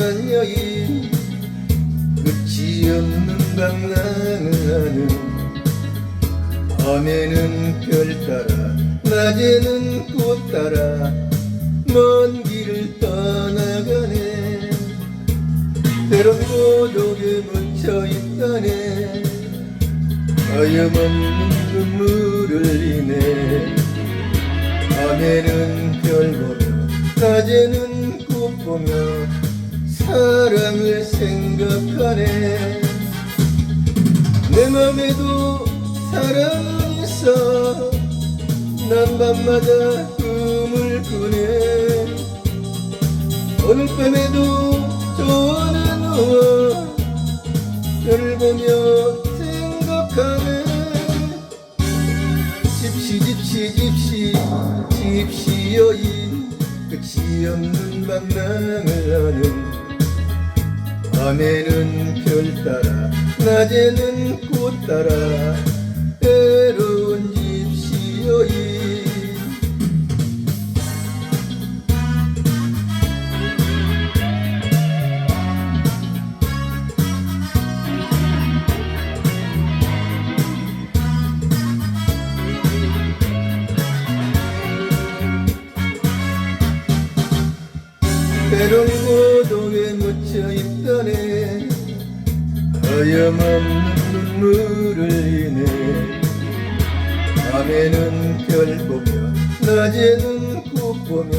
한 여인 끝이 없는 방랑을 하는 밤에는 별 따라 낮에는 꽃 따라 먼 길을 떠나가네. 때론 고독에 묻혀 있다네. 하염없는 눈물을 흘리네. 밤에는 별 보며 낮에는 꽃 보며 사랑을 생각하네. 내 맘에도 사랑은 있어. 난 밤마다 꿈을 꾸네. 오늘 밤에도 좋아하는 누워 별을 보며 생각하네. 집시 집시 집시 집시 여인 끝이 없는 방랑을 하는 밤에는 별 따라 낮에는 꽃 따라 때론 고독에 묻혀 있다네. 하염없는 눈물을 흘리네. 밤에는 별 보며 낮에는 꽃 보며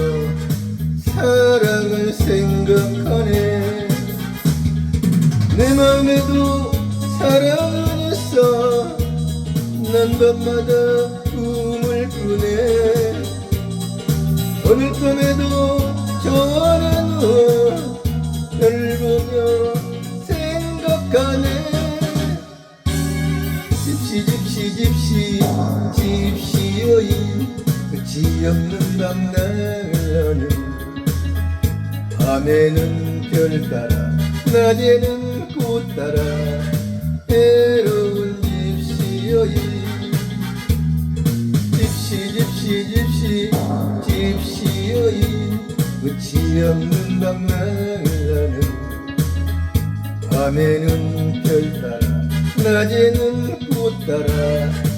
사랑을 생각하네. 내 맘에도 사랑은 있어. 난 밤마다 꿈을 꾸네. 오늘 밤에도 집시 집시 집시. 집시 여인 끝이 없는 하는 밤에는 별 따라 낮에는 꽃 따라 외로운 집시 여인. 집시 집시 집시 집시 여인. 끝이 없는 하는 밤에는 별 따라 낮에는 꽃